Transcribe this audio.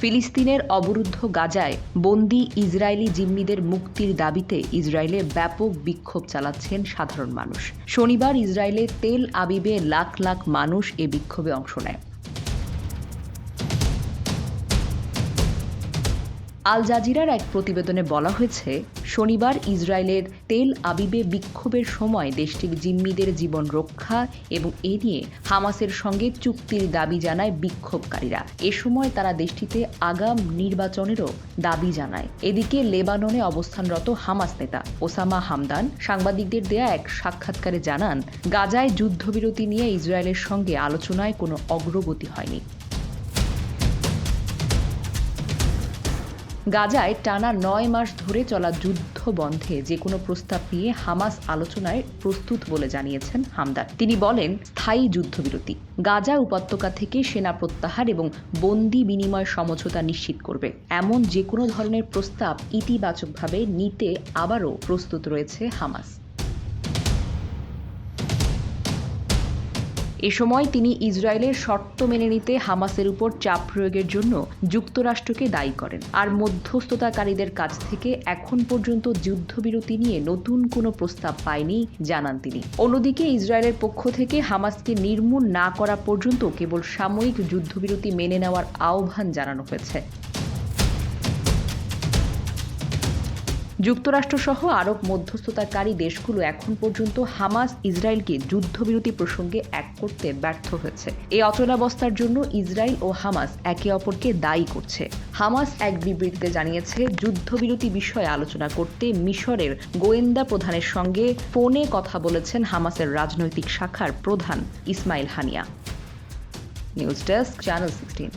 ফিলিস্তিনের অবরুদ্ধ গাজায় বন্দি ইসরায়েলি জিম্মিদের মুক্তির দাবিতে ইসরায়েলে ব্যাপক বিক্ষোভ চালাচ্ছেন সাধারণ মানুষ। শনিবার ইসরায়েলে তেল আবিবে লাখ লাখ মানুষ এ বিক্ষোভে অংশ নেয়। আল জাজিরার এক প্রতিবেদনে বলা হয়েছে, শনিবার ইসরায়েলের তেল আবিবে বিক্ষোভের সময় দেশটির জিম্মিদের জীবন রক্ষা এবং এ নিয়ে হামাসের সঙ্গে চুক্তির দাবি জানায় বিক্ষোভকারীরা। এ সময় তারা দেশটিতে আগাম নির্বাচনেরও দাবি জানায়। এদিকে লেবাননে অবস্থানরত হামাস নেতা ওসামা হামদান সাংবাদিকদের দেয়া এক সাক্ষাৎকারে জানান, গাজায় যুদ্ধবিরতি নিয়ে ইসরায়েলের সঙ্গে আলোচনায় কোনো অগ্রগতি হয়নি। গাজায় টানা নয় মাস ধরে চলা যুদ্ধ বন্ধে যে কোনো প্রস্তাব নিয়ে হামাস আলোচনায় প্রস্তুত বলে জানিয়েছেন হামদার। তিনি বলেন, স্থায়ী যুদ্ধবিরতি, গাজা উপত্যকা থেকে সেনা প্রত্যাহার এবং বন্দি বিনিময় সমঝোতা নিশ্চিত করবে। এমন যে কোনো ধরনের প্রস্তাব ইতিবাচকভাবে নিতে আবারও প্রস্তুত রয়েছে হামাস। এ সময় তিনি ইসরায়েলের শর্ত মেনে নিতে হামাসের উপর চাপ প্রয়োগের জন্য যুক্তরাষ্ট্রকে দায়ী করেন। আর মধ্যস্থতাকারীদের কাছ থেকে এখন পর্যন্ত যুদ্ধবিরতি নিয়ে নতুন কোনো প্রস্তাব পায়নি, জানান তিনি। অন্যদিকে ইসরায়েলের পক্ষ থেকে হামাসকে নির্মূল না করা পর্যন্ত কেবল সাময়িক যুদ্ধবিরতি মেনে নেওয়ার আহ্বান জানানো হয়েছে। যুক্তরাষ্ট্রসহ আরব মধ্যস্থতাকারী দেশগুলো এখন পর্যন্ত হামাস ইসরায়েলকে যুদ্ধবিরতি প্রসঙ্গে এক করতে ব্যর্থ হয়েছে। এই অচলাবস্থার জন্য ইসরায়েল ও হামাস একে অপরকে দায়ী করছে। হামাস এক বিবৃতিতে জানিয়েছে, যুদ্ধবিরতি বিষয়ে আলোচনা করতে মিশরের গোয়েন্দা প্রধানের সঙ্গে ফোনে কথা বলেছেন হামাসের রাজনৈতিক শাখার প্রধান Ismail Haniyeh. News desk, channel sixteen.